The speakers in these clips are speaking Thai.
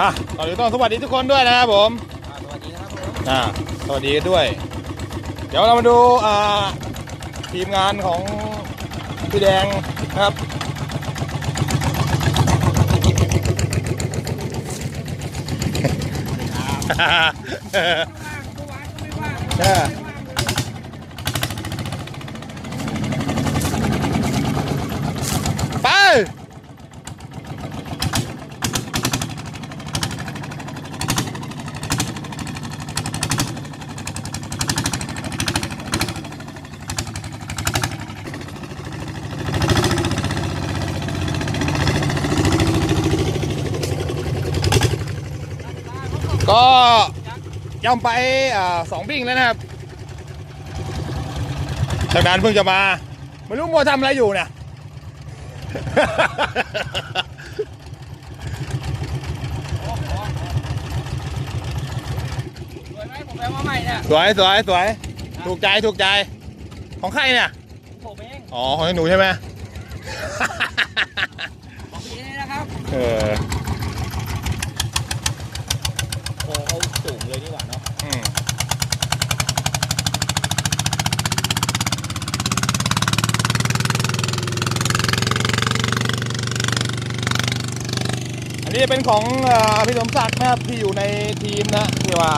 อะก่อนอื่นต้องสวัสดีทุกคนด้วยนะครับผม อ่าสวัสดีนะครับผมอ่า สวัสดีด้วย เดี๋ยวเรามาดูอ่าทีมงานของพี่แดงนะครับเออไป ก็ย่ำไปอ่าสองบิ้งแล้วนะครับจากนั้นเพิ่งจะมา ไม่รู้มัวทำอะไรอยู่เนี่ย สวยไหมผมแปลว่าใหม่เนี่ย สวยสวยสวย ถูกใจถูกใจ ของใครเนี่ย ผมเอง อ๋อ ของหนูใช่ไหม ของพี่นี่นะครับ เออ โอ้เขาสูงเลยนี่หว่าเนาะ อืม อันนี้เป็นของอพี่สมศักดิ์นะครับที่อยู่ในทีมนะที่ว่า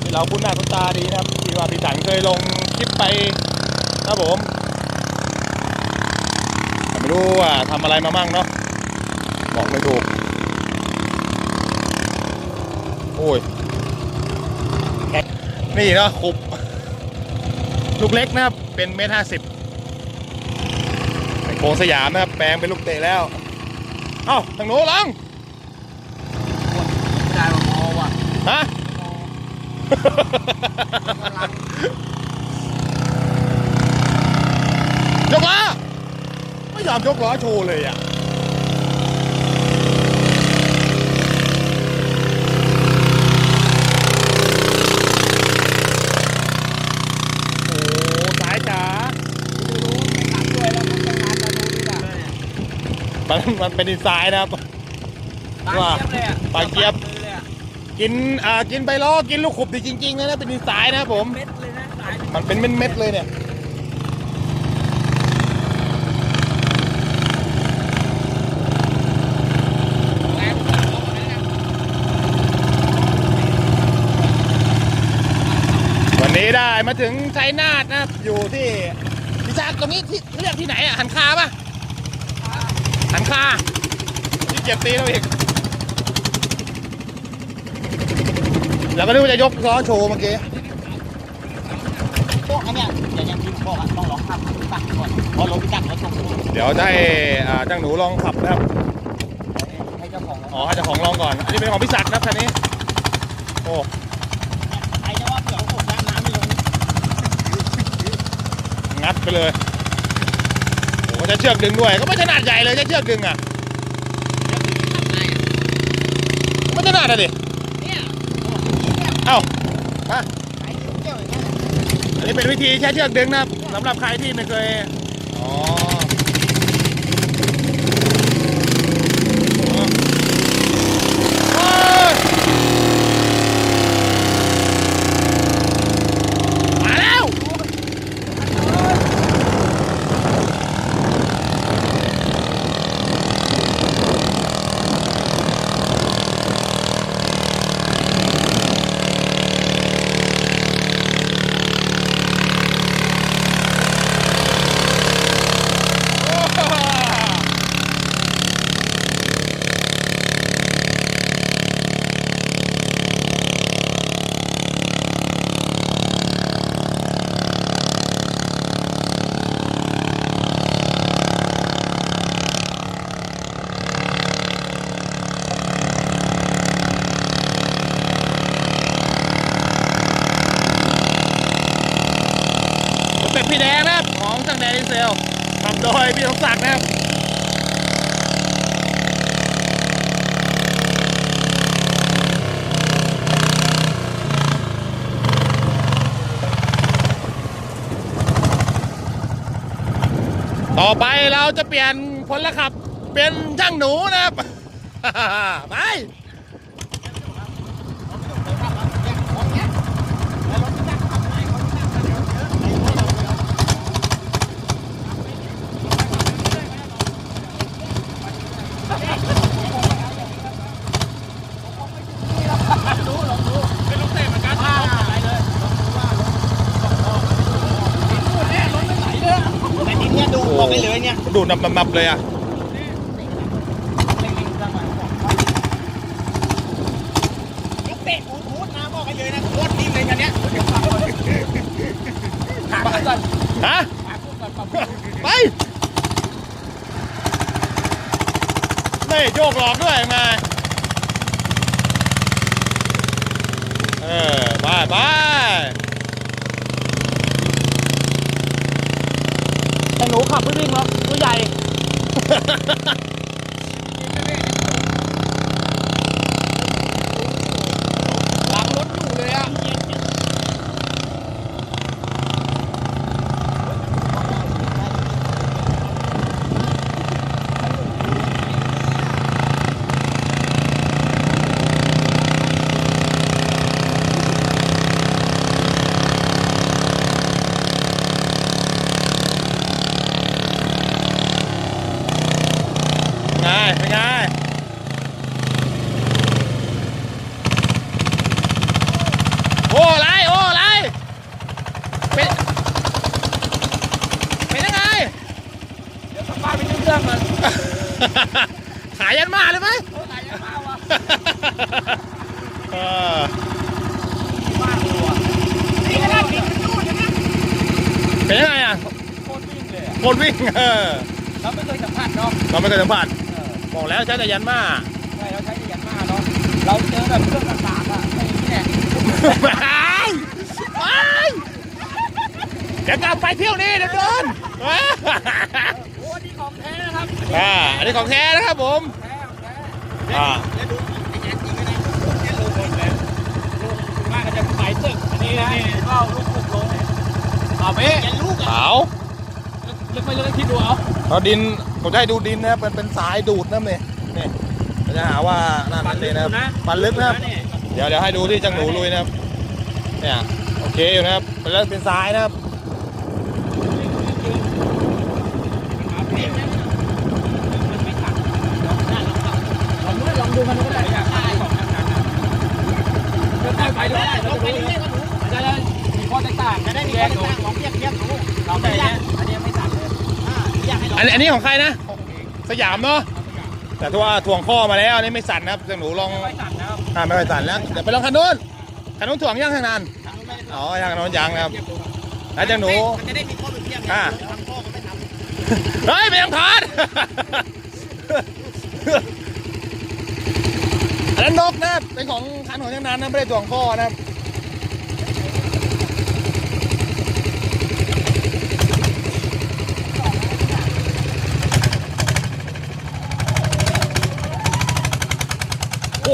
ที่เราคุ้นหน้าคุ้นตาดีนะครับที่ว่าพี่สันเคยลงคลิปไปครับผมไม่รู้ว่าทำอะไรมามั่งเนาะบอกไม่ถูกโอ้ยนี่เนาะขุบลูกเล็กนะครับเป็นเมตรห้าสิบโคงสยามนะครับแปลงเป็นลูกเตะแล้ว เอ้าทางโน้นลัง ไม่ได้ว่าพอว่ะฮะ ยกล้อไม่ยอมยกล้อโชว์เลยอะโอ้สายจ๋าตัดด้วยแล้วมันจะงานมาดูดีกว่ามันมันเป็นดีไซน์นะครับตาว่าเจี๊ยบเลยอะปลาเจี๊ยบมือเลยอะ กินอ่ากินไปล้อกินลูกขุบดีจริงๆนะนะเป็นดีไซน์นะครับผม เม็ดเลยนะสายมันเป็นเม็ดๆเลยเนี่ยแรงสามร้อยนะวันนี้ได้มาถึงชัยนาทนะครับ อยู่ที่พิชากตรงนี้ที่เรียกที่ไหนอะหันคาปะหันคาที่เจ็บตีเราอีก แล้วก็นึกว่าจะยกล้อโชว์เมื่อกี้โต๊ะอันเนี้ยอย่างอย่างที่ผมบอกอะต้องลองทำให้ตักก่อนพอลงตักแล้วส่งเดี๋ยวจะให้อ่าจ้างหนูลองขับนะครับให้เจ้าของอ๋อให้เจ้าของลองก่อน อันนี้เป็นของพี่ศักดิ์นะครับคันนี้ โอ้ใครจะว่าเผื่อผมน้ำน้ำไม่ลงงัดไปเลยโอ้จะเชือกดึงด้วยก็ไม่ขนาดใหญ่เลยจะเชือกดึงอะไม่ขนาดอะดิเนี่ยเอ้าฮะ ไอ้เจ้าอย่างเงี้ยอันนี้เป็นวิธีใช้เชือกดึงนะครับสำหรับใครที่ไม่เคย อ๋อโอ้ยมาแล้ว เป็นพี่แดงนะครับ ของช่างแดงดี เซลทำโดยพี่สมศักดิ์นะครับต่อไปเราจะเปลี่ยนพลขับเป็นช่างหนูนะครับ ไป เนี่ย ดูดนับนับๆๆเลยอะเล่นๆเครื่องมาบอกลูกเตะบูทูธนะบอกกันเลยนะโคตรนิ่มเลยคันเนี้ยเดี๋ยวฟังก่อนถามก่อนฮะถามก่อนก่อนไปนี่โยกหลอกด้วยไงเออไปไปแต่หนูขับไม่วิ่งหรอก ตัวใหญ่ หลังรถอยู่เลยอะ ไงเป็นไงโอ้อะไรโอ้อะไรเป็นเป็นยังไง เดี๋ยวกลับบ้านไปซื้อเครื่องมัน ขายยันมาเลยไหม โอ้ยไหนจะมาวะ เออมากเลยว่ะนี่ขนาดวิ่งนู่นนะเป็นยังไงอะโคตรวิ่งเลยอะคนวิ่งเออเราไม่เคยสัมผัสเนาะเราไม่เคยสัมผัสเออบอกแล้วใช้แต่ยันมา ใช่เราใช้ยันมาเนาะ เราเจอแบบเครื่องต่างๆอะไอ้นี่แหละไปไปเดี๋ยวกลับไปเที่ยวนี่เดี๋ยวเดินโอ้นี่ของแท้นะครับ อ่าอันนี้ของแท้นะครับผม แท้ของแท้ อ่าแล้วดูไอ้แจ๊จริงนะเนี่ยลงคนแล้วลงมากก็จะไปตึกอั นนี้นะเข้าลูกปุกลงเอาไปยันลูกอะขาวลึกไปเลยคิดดูเอาเราดินผมจะให้ดูดินนะเป็นเป็นสายดูดนะเนี่ยนี่เราจะหาว่านั่นนั่นนี่นะครับปันลึกนะครับเดี๋ยวเดี๋ยวให้ดูที่จังหนูลุยนะครับเนี่ยโอเคอยู่นะครับเป็นเรื่องเป็นทรายนะครับลองดูมันก็ได้ไปด้วยเราไปเรื่อย ๆก็รู้ได้เลยมีข้อแตกต่างจะได้มีข้อแตกต่างลองเทียบเทียบดูเราแต่เนี้ยอันนี้ไม่ตัดเลยอ่าอยากให้ลองอันนี้อันนี้ของใครนะสยามเนาะแต่ถ้าว่าถ่วงข้อมาแล้วอันนี้ไม่สั่นนะครับจังหนูลองไม่ตัดนะครับอ่าไม่ค่อยสั่นแล้วเดี๋ยวไปลองคันนู้นคันนู้นถ่วงยังทางนั้นอ๋อยังคันนู้นยังนะครับแล้วจังหนู มันจะได้มีข้อเปรียบเทียบอ่า ทำข้อก็ไม่ทำเฮ้ยไม่ยังถอดอันนั้นนกนะครับเป็นของคันของช่างนันนะไม่ได้ถ่วงข้อนะครับ ห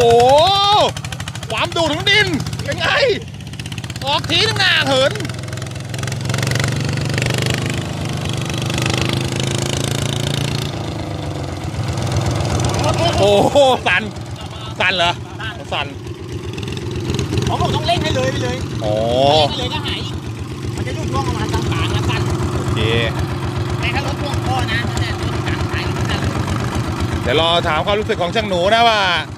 ความดูดของดินเป็นไง ออกทีนึงหน้าเหินโอ้โหสั่นสั่นเหรอสั่นผมบอกต้องเร่งให้เลยไปเลยอ๋อเร่งให้เลยก็หายอีกมันจะยุ่งช่วงประมาณกลางๆแล้วกันโอเคแต่ถ้ารถพ่วงข้อนะนั่นแหละรถกลางขายนั่นแหละเดี๋ยวรอถามความรู้สึกของช่างหนูนะว่าอ่า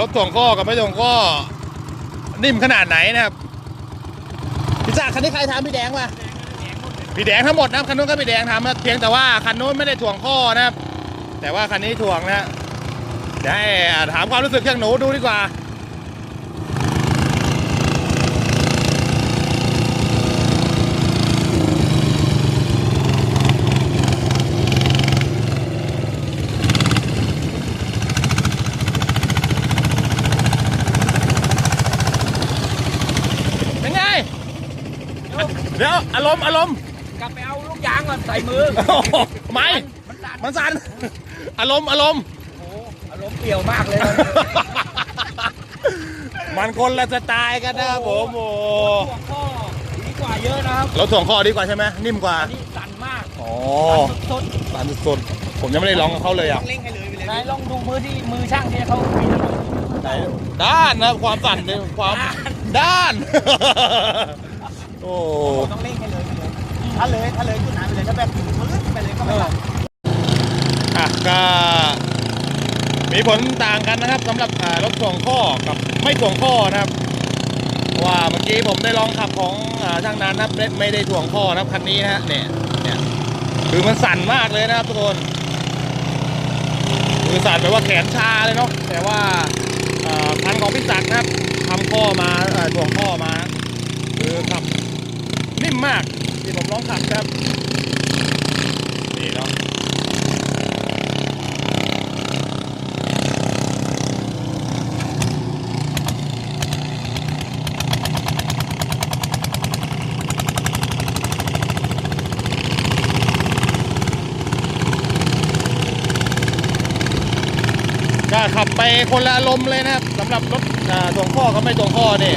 รถถ่วงข้อกับไม่ถ่วงข้อนิ่มขนาดไหนนะครับพี่จ่าคันนี้ใครทำพี่แดงป่ะพี่แดงทั้งหมดนะครับคันนู้นก็พี่แดงทำนะเพียงแต่ว่าคันนู้นไม่ได้ถ่วงข้อนะครับ แต่ว่าคันนี้ถ่วงนะเดี๋ยวให้อ่าถามความรู้สึกช่างหนูดูดีกว่า เป็นไง เดี๋ยวอารมณ์อารมณ์กลับไปเอาลูกยางก่อนใส่มือ โอ้โหไม่ มันสั่นมันสั่นอารมณ์อารมณ์ โอ้โหอารมณ์เปรี้ยวมากเลยมันคนละสไตล์กันนะครับผมโอ้หัวข้อดีกว่าเยอะนะครับรถถ่วงข้อดีกว่าใช่ไหมนิ่มกว่าอันนี้สั่นมากอ๋อสดสั่นสุดๆผมยังไม่ได้ลองกับเขาเลยอะเร่งให้เลยไปเลยนายลองดูมือที่มือช่างที่เขามีน้ำมัน ด้านนะความสั่นเนี่ยความด้าน โอ้ต้องเร่งให้เลยไปเลยถ้าเลยถ้าเลยจุดไหนไปเลยถ้าแบบมืดไปเลยก็ไม่ได้อะก็มีผลต่างกันนะครับสำหรับอ่ารถถ่วงข้อกับไม่ถ่วงข้อนะครับเพราะว่าเมื่อกี้ผมได้ลองขับของอ่าช่างนานนะครับไม่ไม่ได้ถ่วงข้อนะครับคันนี้นะฮะเนี่ยเนี่ยคือมันสั่นมากเลยนะครับทุกคนคือสั่นแบบว่าแขนชาเลยเนาะแต่ว่าเอ่อคันของพี่ศักดิ์นะครับทำข้อมาเอ่อถ่วงข้อมาคือขับ นิ่มมากที่ผมลองขับครับนี่เนาะก็ขับไปคนละอารมณ์เลยนะครับสำหรับรถอ่าถ่วงข้อกับไม่ถ่วงข้อนี่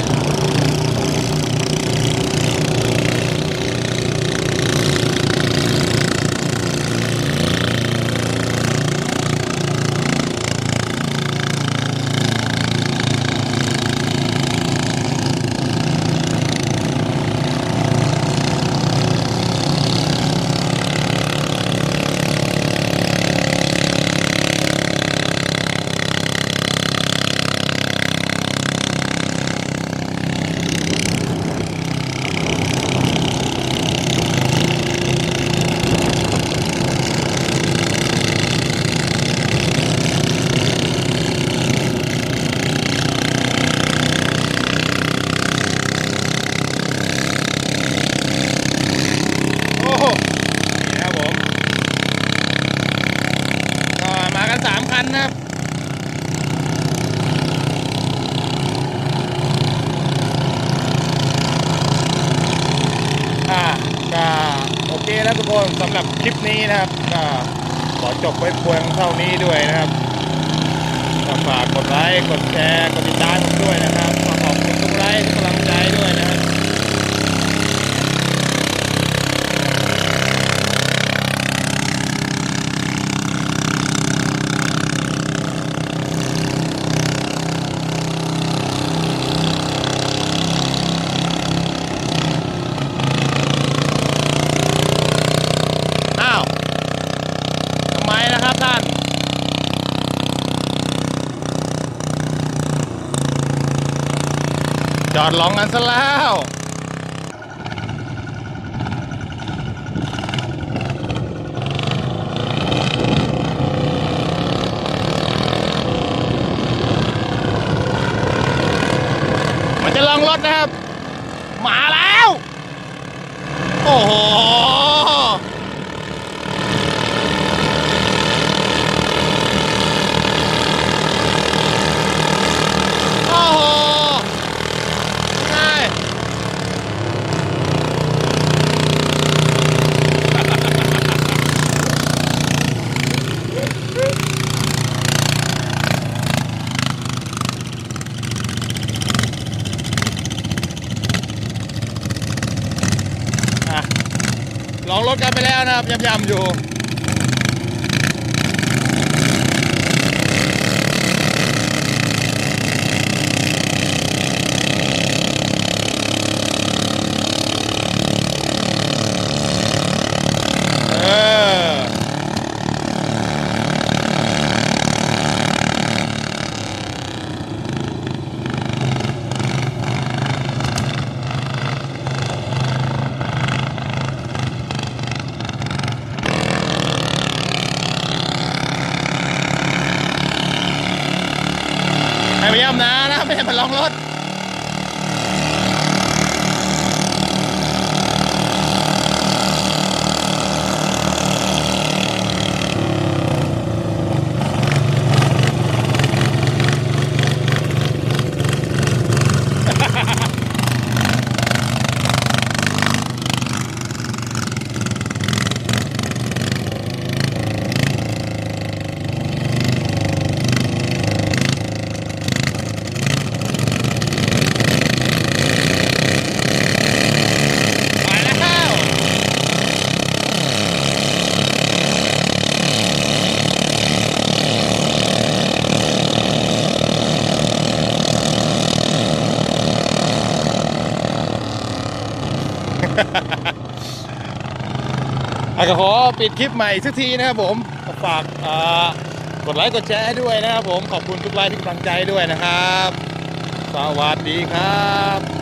โอ้โหนี่ครับผมก็มากันสามคันนะครับ อ่าก็ นะทุกคนสำหรับคลิปนี้นะครับก็ขอจบไว้เพียงเท่านี้ด้วยนะครับฝากกดไลค์กดแชร์กดติดตามผมด้วยนะครับขอขอบคุณทุกไลค์ทุกกำลังใจด้วยนะครับ อ้าว ทำไมนะครับท่าน จ อดลองกันซะแล้วมันจะลองรถนะครับ มาแล้ว โอ้โห โอ้โหง่ายอะ ลองรถกันไปแล้วนะครับยำๆอยู่ เออ ให้ไปย่ำนานะ ไม่ให้มันล องรถ ไปแล้ว อาก็ขอปิดคลิปใหม่อีกสักทีนะครับผมฝากกดไลค์กดแชร์ให้ด้วยนะครับผมขอบคุณทุกไลค์ที่กำลังใจด้วยนะครับ สวัสดีครับ